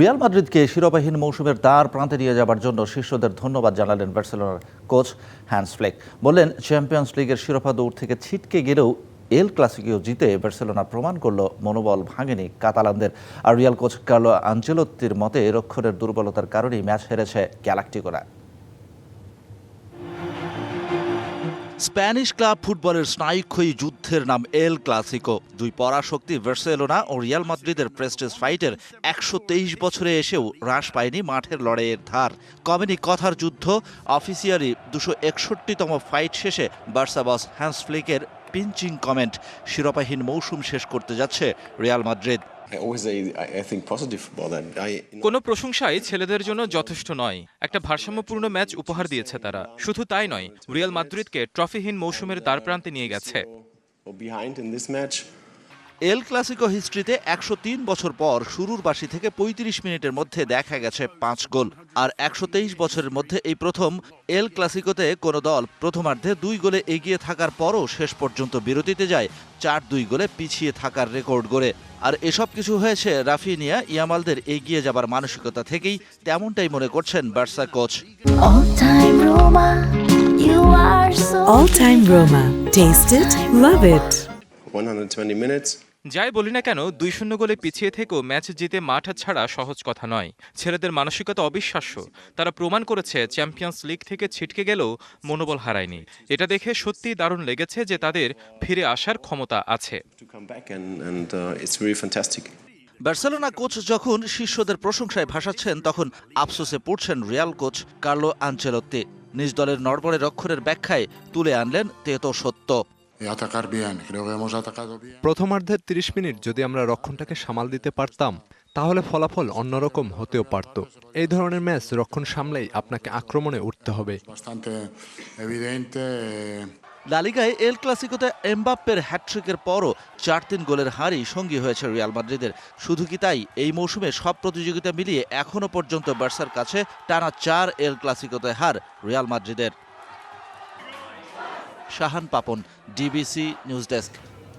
Real মাদ্রিদকে শিরোপাহীন মৌসুমের দ্বার প্রান্তে নিয়ে যাবার জন্য শিষ্যদের ধন্যবাদ জানালেন বার্সেলোনার কোচ হ্যান্স ফ্লেক। বললেন, চ্যাম্পিয়ন্স লিগের শিরোপা দৌড় থেকে ছিটকে গেলেও এল ক্লাসিকীয় জিতে বার্সেলোনা প্রমাণ করল মনোবল ভাঙেনি কাতালানদের। আর রিয়াল কোচ কার্লো আঞ্চেলত্তির মতে রক্ষণের দুর্বলতার কারণেই ম্যাচ হেরেছে গ্যালাক্টিকোরা। স্প্যানিশ ক্লাব ফুটবলের স্নায়ুক্ষয়ী যুদ্ধের নাম এল ক্লাসিকো। দুই পরাশক্তি ভার্সেলোনা ও রিয়াল মাদ্রিদের প্রেস্টেজ ফাইটের একশো তেইশ বছরে এসেও হ্রাস পায়নি মাঠের লড়াইয়ের ধার। কমেনি কথার যুদ্ধ, অফিসিয়ালি দুশো একষট্টিতম ফাইট শেষে বার্সা বস হ্যান্স ফ্লিকের পিঞ্চিং কমেন্ট শিরোপাহীন মৌসুম শেষ করতে যাচ্ছে Real Madrid. I always say I, I think positive about that. I, কোনো প্রশংসাই ছেলেদের জন্য যথেষ্ট নয়। একটা ভারসাম্যপূর্ণ ম্যাচ উপহার দিয়েছে তারা। শুধু তাই নয় রিয়াল মাদ্রিদকে ট্রফিহীন মৌসুমের দ্বারপ্রান্তে নিয়ে গেছে। এল ক্লাসিকো হিস্ট্রিতে একশো তিন বছর পর শুরুর বাসি থেকে ৩৫ মিনিটের মধ্যে দেখা গেছে পাঁচ গোল আর একশো তেইশ বছরের মধ্যে এই প্রথম এল ক্লাসিকোতে কোনো দল প্রথমার্ধে দুই গোলে এগিয়ে থাকার পরও শেষ পর্যন্ত বিরতিতে যায় চার দুই গোলে পিছিয়ে থাকার রেকর্ড গড়ে আর এসব কিছু হয়েছে রাফিনিয়া ইয়ামালদের এগিয়ে যাবার মানসিকতা থেকেই তেমনটাই মনে করছেন Barca coach All time Roma, you are so All time Roma. Taste it, love it. 120 minutes. যাই বলি না কেন দুই শূন্য গোলে পিছিয়ে থেকেও ম্যাচ জিতে মাঠ ছাড়া সহজ কথা নয়। ছেলেদের মানসিকতা অবিশ্বাস্য। তারা প্রমাণ করেছে চ্যাম্পিয়ন্স লিগ থেকে ছিটকে গেলেও মনোবল হারায়নি। এটা দেখে সত্যিই দারুণ লেগেছে যে তাদের ফিরে আসার ক্ষমতা আছে। Uh. বার্সেলোনা কোচ যখন শিষ্যদের প্রশংসায় ভাসাচ্ছেন তখন আফসোসে পড়ছেন রিয়াল কোচ কার্লো আঞ্চেলত্তি। নিজ দলের নড়বড়ে রক্ষণের ব্যাখ্যায় তুলে আনলেন তেতো সত্য। প্রথমার্ধের 30 মিনিট যদি আমরা রক্ষণটাকে সামাল দিতে পারতাম তাহলে ফলাফল অন্যরকম হতেও পারত। এই ধরনের ম্যাচ রক্ষণ সামলেই আপনাকে আক্রমণে উঠতে হবে। Eh, লালিগায় এল ক্লাসিকোতে এমবাপ্পের হ্যাটট্রিকের পরও চার তিন গোলের হারই সঙ্গী হয়েছে রিয়াল মাদ্রিদের। শুধু কি তাই এই মৌসুমে সব প্রতিযোগিতা মিলিয়ে এখনও পর্যন্ত বার্সার কাছে টানা চার এল ক্লাসিকোতে হার রিয়াল মাদ্রিদের। Shahan Papon DBC news desk.